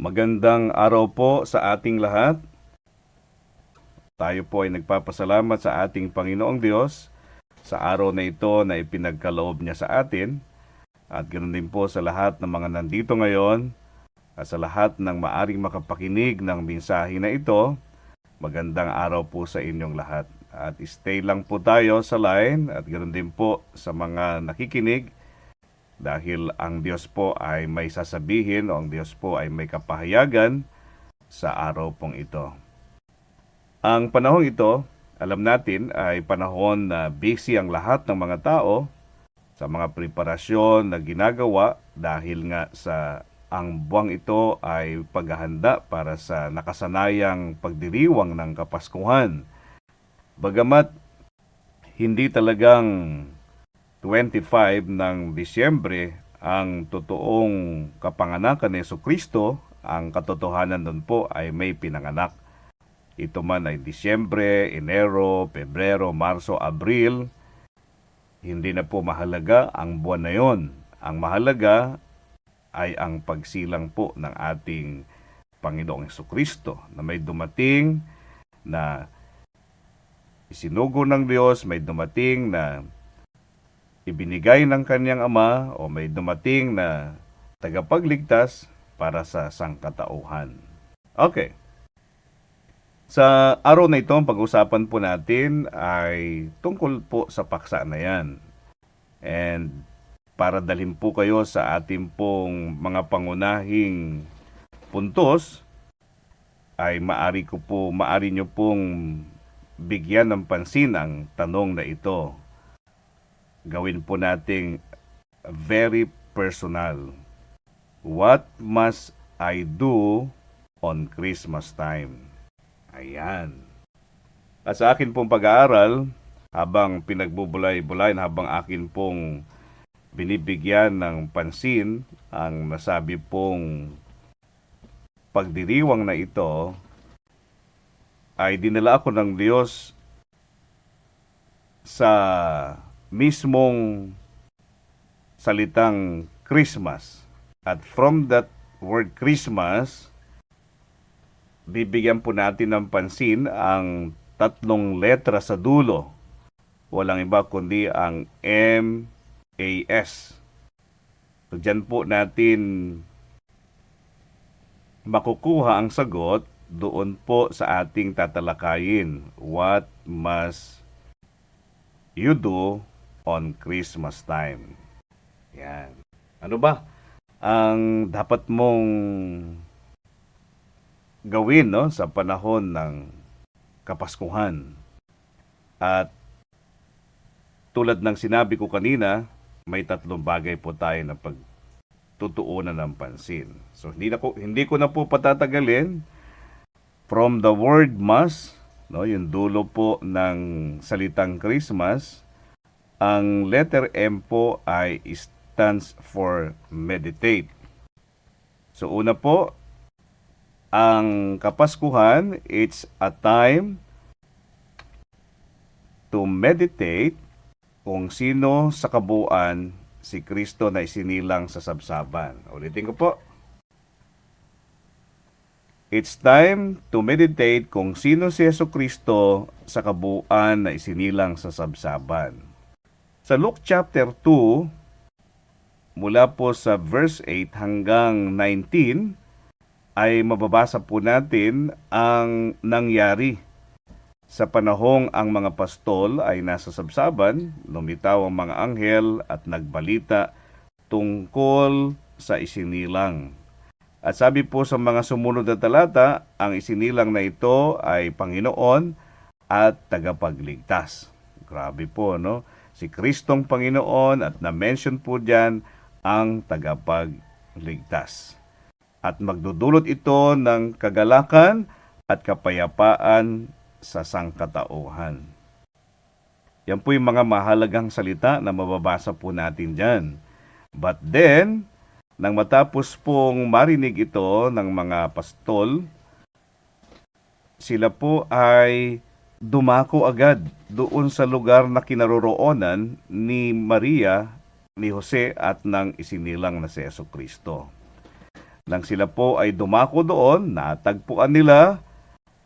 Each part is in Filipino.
Magandang araw po sa ating lahat. Tayo po ay nagpapasalamat sa ating Panginoong Diyos sa araw na ito na ipinagkaloob niya sa atin. At ganoon din po sa lahat ng mga nandito ngayon at sa lahat ng maaring makapakinig ng mensahe na ito. Magandang araw po sa inyong lahat. At stay lang po tayo sa line at ganoon din po sa mga nakikinig dahil ang Diyos po ay may sasabihin o ang Diyos po ay may kapahayagan sa araw pong ito. Ang panahong ito, alam natin ay panahon na busy ang lahat ng mga tao sa mga preparasyon na ginagawa dahil nga sa ang buwang ito ay paghahanda para sa nakasanayang pagdiriwang ng Kapaskuhan. Bagamat hindi talagang 25 ng Disyembre ang totoong kapanganakan ni Kristo, ang katotohanan doon po ay may pinanganak. Ito man ay Disyembre, Enero, Pebrero, Marso, Abril, hindi na po mahalaga ang buwan na yon. Ang mahalaga ay ang pagsilang po ng ating Panginoong Kristo na may dumating na isinugo ng Diyos, may dumating na ibinigay ng kanyang ama o may dumating na tagapagligtas para sa sangkatauhan. Okay. Sa araw na ito, ang pag-usapan po natin ay tungkol po sa paksa na yan. And para dalhin po kayo sa ating pong mga pangunahing puntos, ay maari ko po, maari nyo pong bigyan ng pansin ang tanong na ito gawin po nating very personal. What must I do on Christmas time? Ayan. At sa akin pong pag-aaral, habang pinagbubulay-bulay, habang akin pong binibigyan ng pansin ang nasabi pong pagdiriwang na ito, ay dinala ako ng Diyos sa mismong salitang Christmas. At from that word Christmas, bibigyan po natin ng pansin ang tatlong letra sa dulo. Walang iba kundi ang M, A, S. So dyan po natin makukuha ang sagot doon po sa ating tatalakayin. What must you do on Christmas time. Yan. Ano ba ang dapat mong gawin no sa panahon ng Kapaskuhan? At tulad ng sinabi ko kanina, may tatlong bagay po tayo na pagtutuunan ng pansin. So hindi na ko hindi ko na po patatagalin from the word mass, no, yung dulo po ng salitang Christmas ang letter M po ay stands for meditate. So una po, ang Kapaskuhan, it's a time to meditate kung sino sa kabuuan si Kristo na isinilang sa sabsaban. Ulitin ko po. It's time to meditate kung sino si Yeso Kristo sa kabuuan na isinilang sa sabsaban. Sa Luke chapter 2, mula po sa verse 8 hanggang 19, ay mababasa po natin ang nangyari sa panahong ang mga pastol ay nasa sabsaban, lumitaw ang mga anghel at nagbalita tungkol sa isinilang. At sabi po sa mga sumunod na talata, ang isinilang na ito ay Panginoon at tagapagligtas. Grabe po, no? Si Kristong Panginoon at na-mention po diyan ang tagapagligtas. At magdudulot ito ng kagalakan at kapayapaan sa sangkatauhan. Yan po yung mga mahalagang salita na mababasa po natin dyan. But then, nang matapos pong marinig ito ng mga pastol, sila po ay dumako agad doon sa lugar na kinaroroonan ni Maria, ni Jose at ng isinilang na si Yeso Kristo. Nang sila po ay dumako doon, natagpuan nila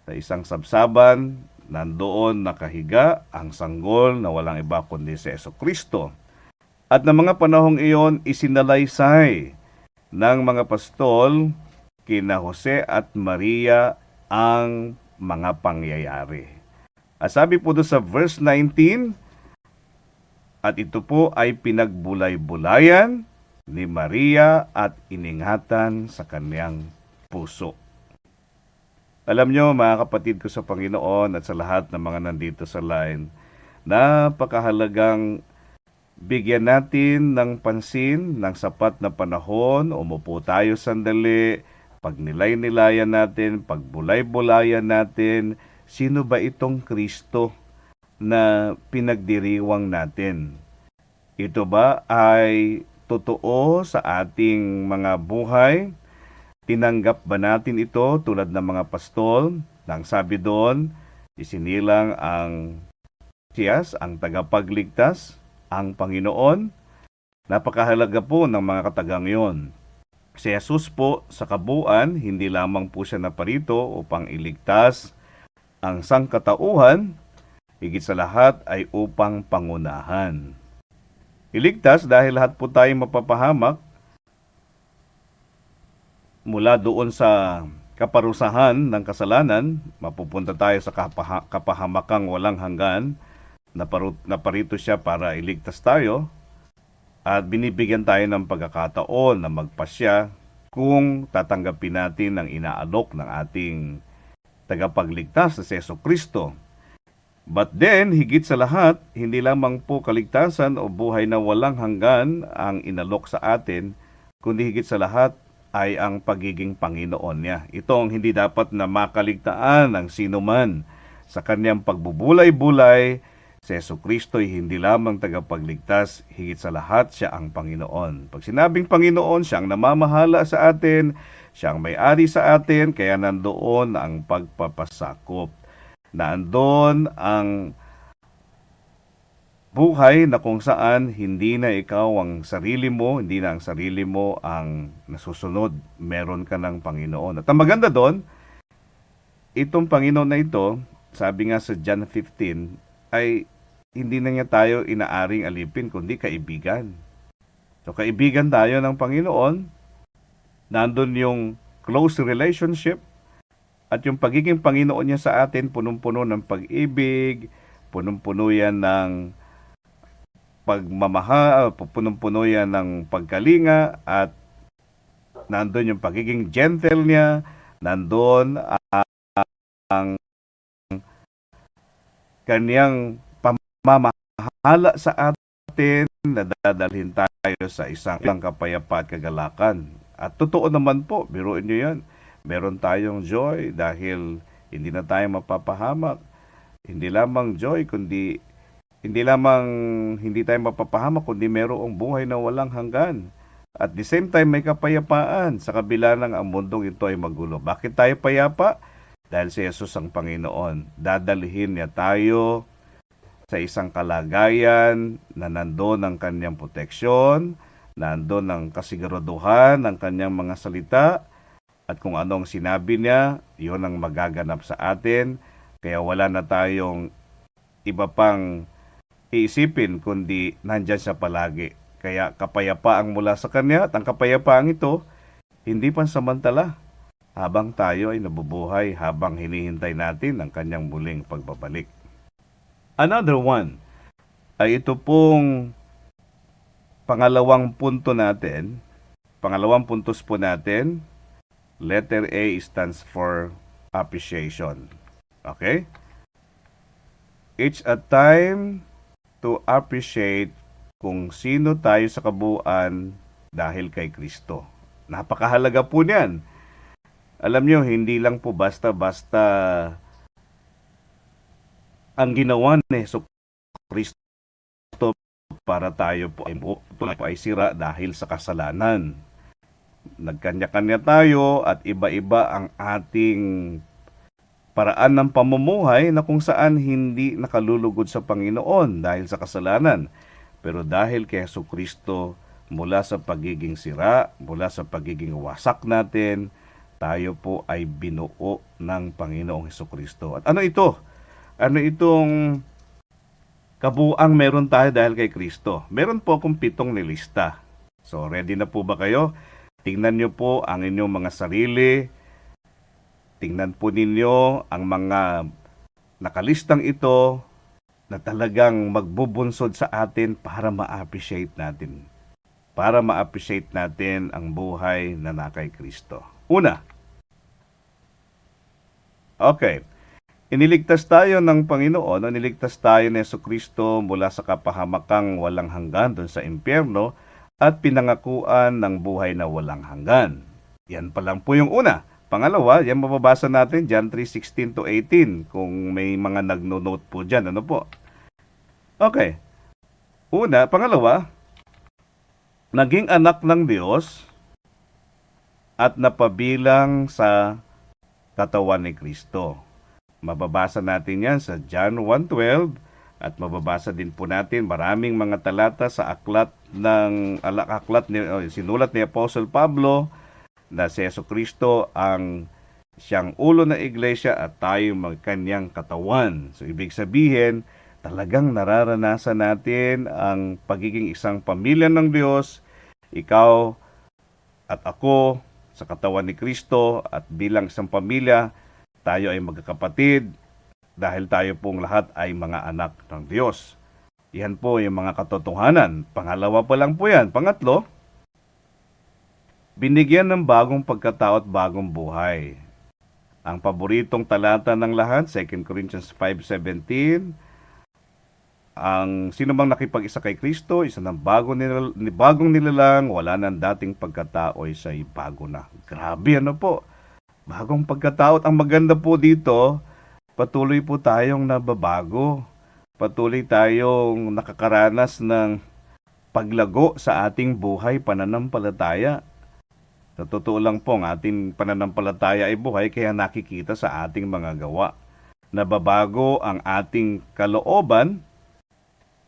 sa isang sabsaban, nandoon nakahiga ang sanggol na walang iba kundi si Yeso Kristo. At ng mga panahong iyon, isinalaysay ng mga pastol kina Jose at Maria ang mga pangyayari. Sabi po doon sa verse 19, at ito po ay pinagbulay-bulayan ni Maria at iningatan sa kanyang puso. Alam nyo mga kapatid ko sa Panginoon at sa lahat ng mga nandito sa line, napakahalagang bigyan natin ng pansin ng sapat na panahon, umupo tayo sandali, pagnilay-nilayan natin, pagbulay-bulayan natin, sino ba itong Kristo na pinagdiriwang natin? Ito ba ay totoo sa ating mga buhay? Tinanggap ba natin ito tulad ng mga pastol? Nang sabi doon, isinilang ang Siyas, ang tagapagligtas, ang Panginoon. Napakahalaga po ng mga katagang yon. Si Jesus po sa kabuuan, hindi lamang po siya naparito upang iligtas ang sangkatauhan, higit sa lahat ay upang pangunahan. Iligtas dahil lahat po tayo mapapahamak mula doon sa kaparusahan ng kasalanan, mapupunta tayo sa kapaha- kapahamakang walang hanggan, naparu- naparito siya para iligtas tayo, at binibigyan tayo ng pagkakataon na magpasya kung tatanggapin natin ang inaalok ng ating tagapagligtas na si Yeso Kristo. But then, higit sa lahat, hindi lamang po kaligtasan o buhay na walang hanggan ang inalok sa atin, kundi higit sa lahat ay ang pagiging Panginoon niya. Ito ang hindi dapat na makaligtaan ng sino man sa kanyang pagbubulay-bulay. Si Yeso Kristo ay hindi lamang tagapagligtas, higit sa lahat siya ang Panginoon. Pag sinabing Panginoon, siya ang namamahala sa atin, siya ang may-ari sa atin, kaya nandoon ang pagpapasakop. Nandoon ang buhay na kung saan hindi na ikaw ang sarili mo, hindi na ang sarili mo ang nasusunod. Meron ka ng Panginoon. At ang maganda doon, itong Panginoon na ito, sabi nga sa John 15, ay hindi na niya tayo inaaring alipin, kundi kaibigan. So kaibigan tayo ng Panginoon, nandun yung close relationship, at yung pagiging Panginoon niya sa atin, punong-puno ng pag-ibig, punong-puno yan ng pagmamahal, punong-puno yan ng pagkalinga, at nandun yung pagiging gentle niya, nandun ang kanyang pamamahala sa atin na dadalhin tayo sa isang ilang kapayapa at kagalakan. At totoo naman po, biruin nyo yan, meron tayong joy dahil hindi na tayo mapapahamak. Hindi lamang joy, kundi hindi lamang hindi tayo mapapahamak, kundi merong buhay na walang hanggan. At the same time, may kapayapaan sa kabila ng ang mundong ito ay magulo. Bakit tayo payapa? Dahil si Jesus ang Panginoon. Dadalhin niya tayo sa isang kalagayan na nandoon ang kanyang proteksyon, nandoon ang kasiguraduhan ng kanyang mga salita, at kung anong sinabi niya, yun ang magaganap sa atin. Kaya wala na tayong iba pang iisipin kundi nandyan siya palagi. Kaya kapayapaang mula sa kanya at ang kapayapaang ito, hindi pansamantala habang tayo ay nabubuhay habang hinihintay natin ang kanyang muling pagbabalik. Another one ay ito pong pangalawang punto natin. Pangalawang puntos po natin, letter A stands for appreciation. Okay? It's a time to appreciate kung sino tayo sa kabuuan dahil kay Kristo. Napakahalaga po niyan. Alam nyo, hindi lang po basta-basta ang ginawa ni Yeso Kristo para tayo po ay, po ay sira dahil sa kasalanan. Nagkanya-kanya tayo at iba-iba ang ating paraan ng pamumuhay na kung saan hindi nakalulugod sa Panginoon dahil sa kasalanan. Pero dahil kay Yeso Kristo, mula sa pagiging sira, mula sa pagiging wasak natin, tayo po ay binuo ng Panginoong Heso Kristo. At ano ito? Ano itong kabuang meron tayo dahil kay Kristo? Meron po akong pitong nilista. So, ready na po ba kayo? Tingnan nyo po ang inyong mga sarili. Tingnan po ninyo ang mga nakalistang ito na talagang magbubunsod sa atin para ma-appreciate natin. Para ma-appreciate natin ang buhay na nakay Kristo. Una, okay, iniligtas tayo ng Panginoon, o niligtas tayo ni Yeso Kristo mula sa kapahamakang walang hanggan doon sa impyerno at pinangakuan ng buhay na walang hanggan. Yan pa lang po yung una. Pangalawa, yan mababasa natin John 3:16 to 18 kung may mga nagno-note po diyan, ano po? Okay. Una, pangalawa, naging anak ng Diyos at napabilang sa katawan ni Kristo. Mababasa natin yan sa John 1.12 at mababasa din po natin maraming mga talata sa aklat ng aklat ni sinulat ni Apostle Pablo na si Yeso Kristo ang siyang ulo ng iglesia at tayo mag kanyang katawan. So ibig sabihin, talagang nararanasan natin ang pagiging isang pamilya ng Diyos, ikaw at ako sa katawan ni Kristo at bilang isang pamilya, tayo ay magkakapatid dahil tayo pong lahat ay mga anak ng Diyos. Yan po yung mga katotohanan. Pangalawa pa lang po yan. Pangatlo, binigyan ng bagong pagkatao at bagong buhay. Ang paboritong talata ng lahat, 2 Corinthians 5.17, ang sino mang nakipag-isa kay Kristo, isa ng bagong, nilal, bagong nilalang, wala nang dating pagkatao, isa'y bago na. Grabe ano po. Bagong pagkatao. At ang maganda po dito, patuloy po tayong nababago. Patuloy tayong nakakaranas ng paglago sa ating buhay pananampalataya. Sa totoo lang po, ang ating pananampalataya ay buhay kaya nakikita sa ating mga gawa. Nababago ang ating kalooban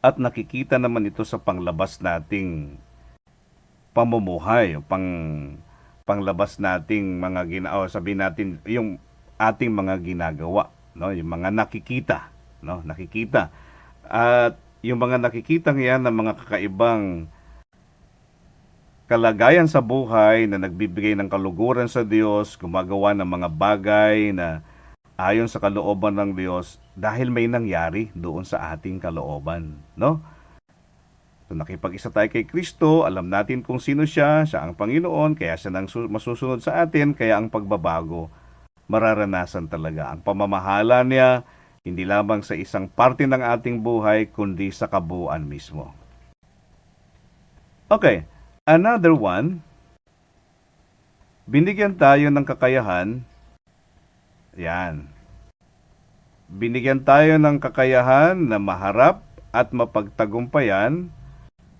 at nakikita naman ito sa panglabas nating pamumuhay, pang panglabas nating mga gina o sabihin natin yung ating mga ginagawa, no? Yung mga nakikita, no? Nakikita. At yung mga nakikita ngayon ng mga kakaibang kalagayan sa buhay na nagbibigay ng kaluguran sa Diyos, gumagawa ng mga bagay na ayon sa kalooban ng Diyos dahil may nangyari doon sa ating kalooban, no? So nakipag-isa tayo kay Kristo, alam natin kung sino siya, siya ang Panginoon, kaya siya nang su- masusunod sa atin, kaya ang pagbabago mararanasan talaga. Ang pamamahala niya hindi lamang sa isang parte ng ating buhay, kundi sa kabuuan mismo. Okay, another one, binigyan tayo ng kakayahan yan. Binigyan tayo ng kakayahan na maharap at mapagtagumpayan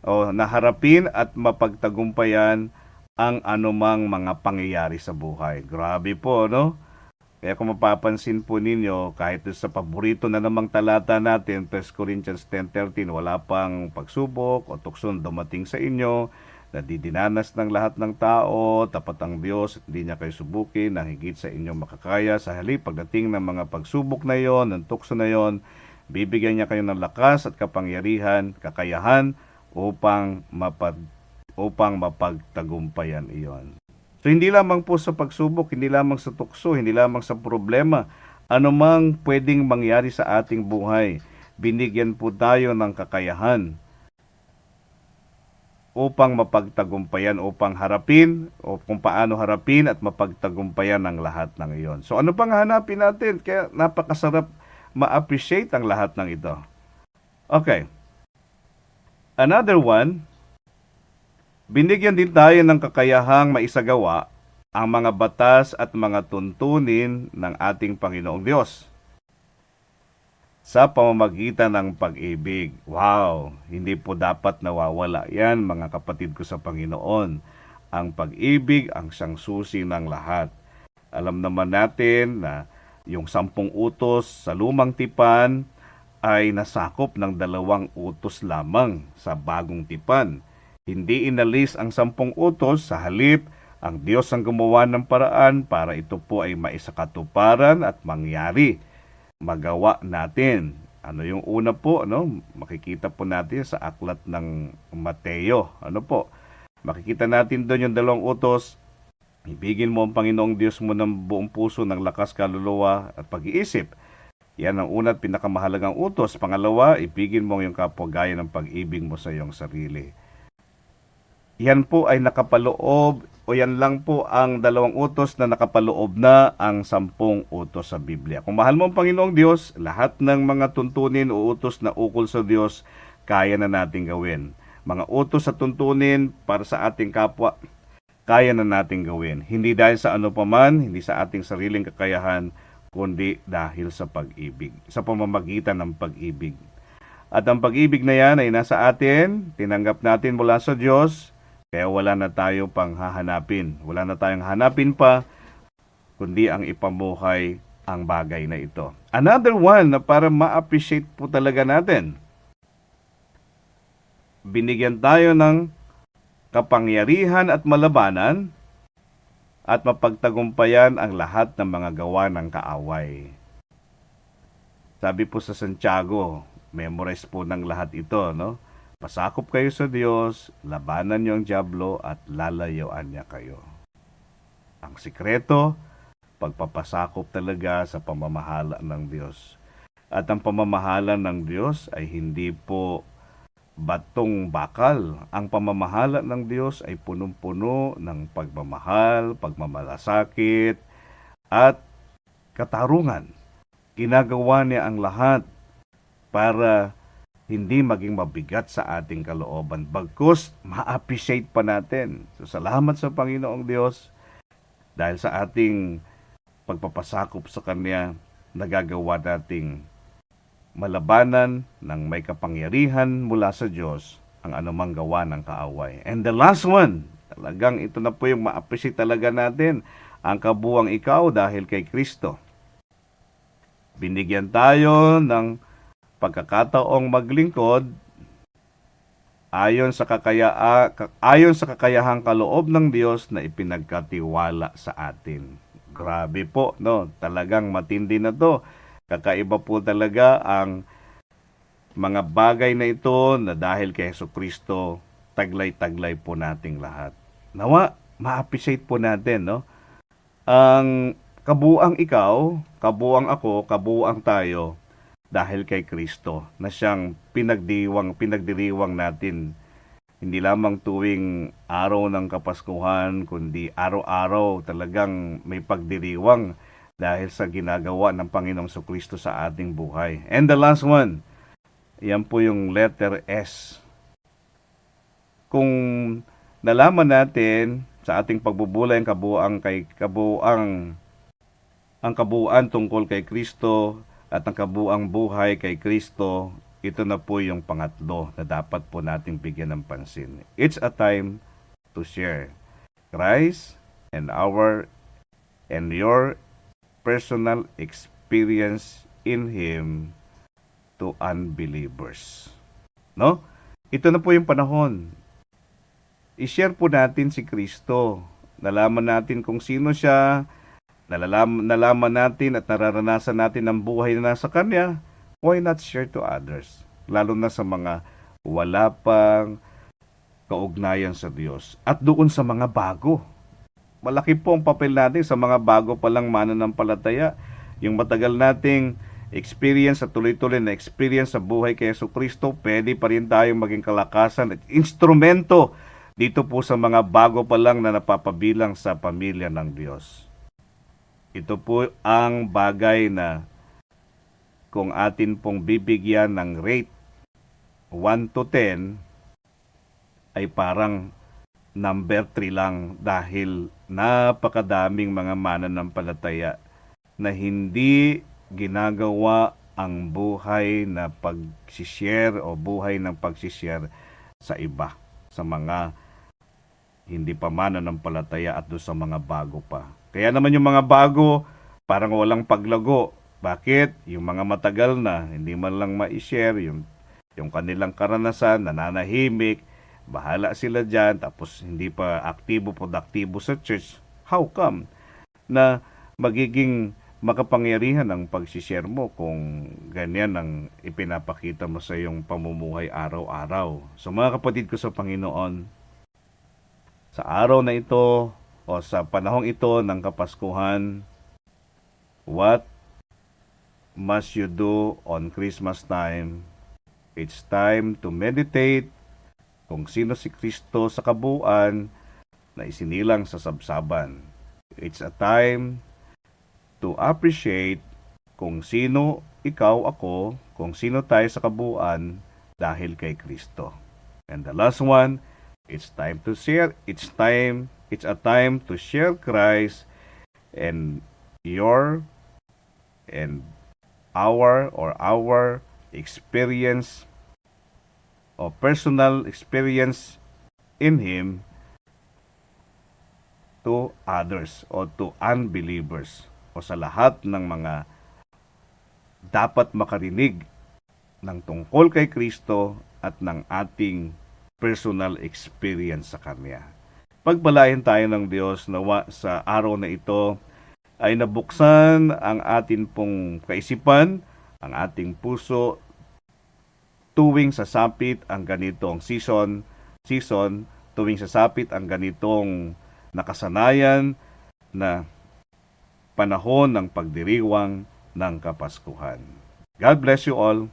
o naharapin at mapagtagumpayan ang anumang mga pangyayari sa buhay. Grabe po, no? Kaya kung mapapansin po ninyo, kahit sa paborito na namang talata natin, 1 Corinthians 10.13, wala pang pagsubok o tukson dumating sa inyo, na didinanas ng lahat ng tao, tapat ang Diyos hindi niya kayo subukin na higit sa inyong makakaya. Sa halip, pagdating ng mga pagsubok na yon, ng tukso na yon, bibigyan niya kayo ng lakas at kapangyarihan, kakayahan upang mapag upang mapagtagumpayan iyon. So hindi lamang po sa pagsubok, hindi lamang sa tukso, hindi lamang sa problema, anumang pwedeng mangyari sa ating buhay, binigyan po tayo ng kakayahan upang mapagtagumpayan, upang harapin, o kung paano harapin at mapagtagumpayan ang lahat ng iyon. So ano pang hanapin natin? Kaya napakasarap ma-appreciate ang lahat ng ito. Okay. Another one, binigyan din tayo ng kakayahang maisagawa ang mga batas at mga tuntunin ng ating Panginoong Diyos sa pamamagitan ng pag-ibig. Wow, hindi po dapat nawawala yan mga kapatid ko sa Panginoon. Ang pag-ibig ang siyang susi ng lahat. Alam naman natin na yung sampung utos sa lumang tipan ay nasakop ng dalawang utos lamang sa bagong tipan. Hindi inalis ang sampung utos sa halip ang Diyos ang gumawa ng paraan para ito po ay maisakatuparan at mangyari. Magawa natin. Ano yung una po, no? Makikita po natin sa aklat ng Mateo. Ano po? Makikita natin doon yung dalawang utos. Ibigin mo ang Panginoong Diyos mo ng buong puso, ng lakas, kaluluwa at pag-iisip. Yan ang una at pinakamahalagang utos. Pangalawa, ibigin mo yung kapwa gaya ng pag-ibig mo sa iyong sarili. Yan po ay nakapaloob o yan lang po ang dalawang utos na nakapaloob na ang sampung utos sa Biblia. Kung mahal mo ang Panginoong Diyos, lahat ng mga tuntunin o utos na ukol sa Diyos, kaya na nating gawin. Mga utos sa tuntunin para sa ating kapwa, kaya na nating gawin. Hindi dahil sa ano paman, hindi sa ating sariling kakayahan, kundi dahil sa pag-ibig, sa pamamagitan ng pag-ibig. At ang pag-ibig na yan ay nasa atin, tinanggap natin mula sa Diyos, kaya wala na tayo pang hahanapin. Wala na tayong hanapin pa, kundi ang ipamuhay ang bagay na ito. Another one na para ma-appreciate po talaga natin. Binigyan tayo ng kapangyarihan at malabanan at mapagtagumpayan ang lahat ng mga gawa ng kaaway. Sabi po sa Santiago, memorize po ng lahat ito, no? Pasakop kayo sa Diyos, labanan niyo ang Diablo at lalayuan niya kayo. Ang sikreto, pagpapasakop talaga sa pamamahala ng Diyos. At ang pamamahala ng Diyos ay hindi po batong bakal. Ang pamamahala ng Diyos ay punong-puno ng pagmamahal, pagmamalasakit, at katarungan. Ginagawa niya ang lahat para hindi maging mabigat sa ating kalooban. Bagkus, ma-appreciate pa natin. So, salamat sa Panginoong Diyos dahil sa ating pagpapasakop sa Kanya, nagagawa nating malabanan ng may kapangyarihan mula sa Diyos ang anumang gawa ng kaaway. And the last one, talagang ito na po yung ma-appreciate talaga natin, ang kabuang ikaw dahil kay Kristo. Binigyan tayo ng pagkakataong maglingkod ayon sa kakaya ayon sa kakayahang kaloob ng Diyos na ipinagkatiwala sa atin. Grabe po, no? Talagang matindi na 'to. Kakaiba po talaga ang mga bagay na ito na dahil kay Heso Kristo, taglay-taglay po nating lahat. Nawa, ma-appreciate po natin, no? Ang kabuang ikaw, kabuang ako, kabuang tayo, dahil kay Kristo na siyang pinagdiwang, pinagdiriwang natin. Hindi lamang tuwing araw ng Kapaskuhan, kundi araw-araw talagang may pagdiriwang dahil sa ginagawa ng Panginoong Kristo sa ating buhay. And the last one, yan po yung letter S. Kung nalaman natin sa ating pagbubulay ang kabuang kay kabuang ang kabuuan tungkol kay Kristo at ang kabuang buhay kay Kristo, ito na po yung pangatlo na dapat po nating bigyan ng pansin. It's a time to share Christ and our and your personal experience in Him to unbelievers. No? Ito na po yung panahon. I-share po natin si Kristo. Nalaman natin kung sino siya, nalalam, nalaman natin at nararanasan natin ang buhay na nasa Kanya, why not share to others? Lalo na sa mga wala pang kaugnayan sa Diyos. At doon sa mga bago. Malaki po ang papel natin sa mga bago palang mananampalataya. Yung matagal nating experience at tuloy-tuloy na experience sa buhay kay Yeso Kristo, pwede pa rin tayong maging kalakasan at instrumento dito po sa mga bago pa lang na napapabilang sa pamilya ng Diyos. Ito po ang bagay na kung atin pong bibigyan ng rate 1 to 10 ay parang number 3 lang dahil napakadaming mga mananampalataya na hindi ginagawa ang buhay na pagsishare o buhay ng pagsishare sa iba, sa mga hindi pa mananampalataya at doon sa mga bago pa. Kaya naman yung mga bago, parang walang paglago. Bakit? Yung mga matagal na, hindi man lang ma-share yung, yung kanilang karanasan, nananahimik, bahala sila dyan, tapos hindi pa aktibo, produktibo sa church, how come na magiging makapangyarihan ang pagsishare mo kung ganyan ang ipinapakita mo sa iyong pamumuhay araw-araw. So mga kapatid ko sa Panginoon, sa araw na ito o sa panahong ito ng Kapaskuhan, what must you do on Christmas time? It's time to meditate kung sino si Kristo sa kabuuan na isinilang sa sabsaban. It's a time to appreciate kung sino ikaw ako, kung sino tayo sa kabuuan dahil kay Kristo. And the last one, it's time to share, it's time, it's a time to share Christ and your and our or our experience or personal experience in Him to others or to unbelievers o sa lahat ng mga dapat makarinig ng tungkol kay Kristo at ng ating personal experience sa Kanya. Pagbalayan tayo ng Diyos nawa sa araw na ito ay nabuksan ang atin pong kaisipan, ang ating puso tuwing sasapit ang ganitong season, season tuwing sasapit ang ganitong nakasanayan na panahon ng pagdiriwang ng Kapaskuhan. God bless you all.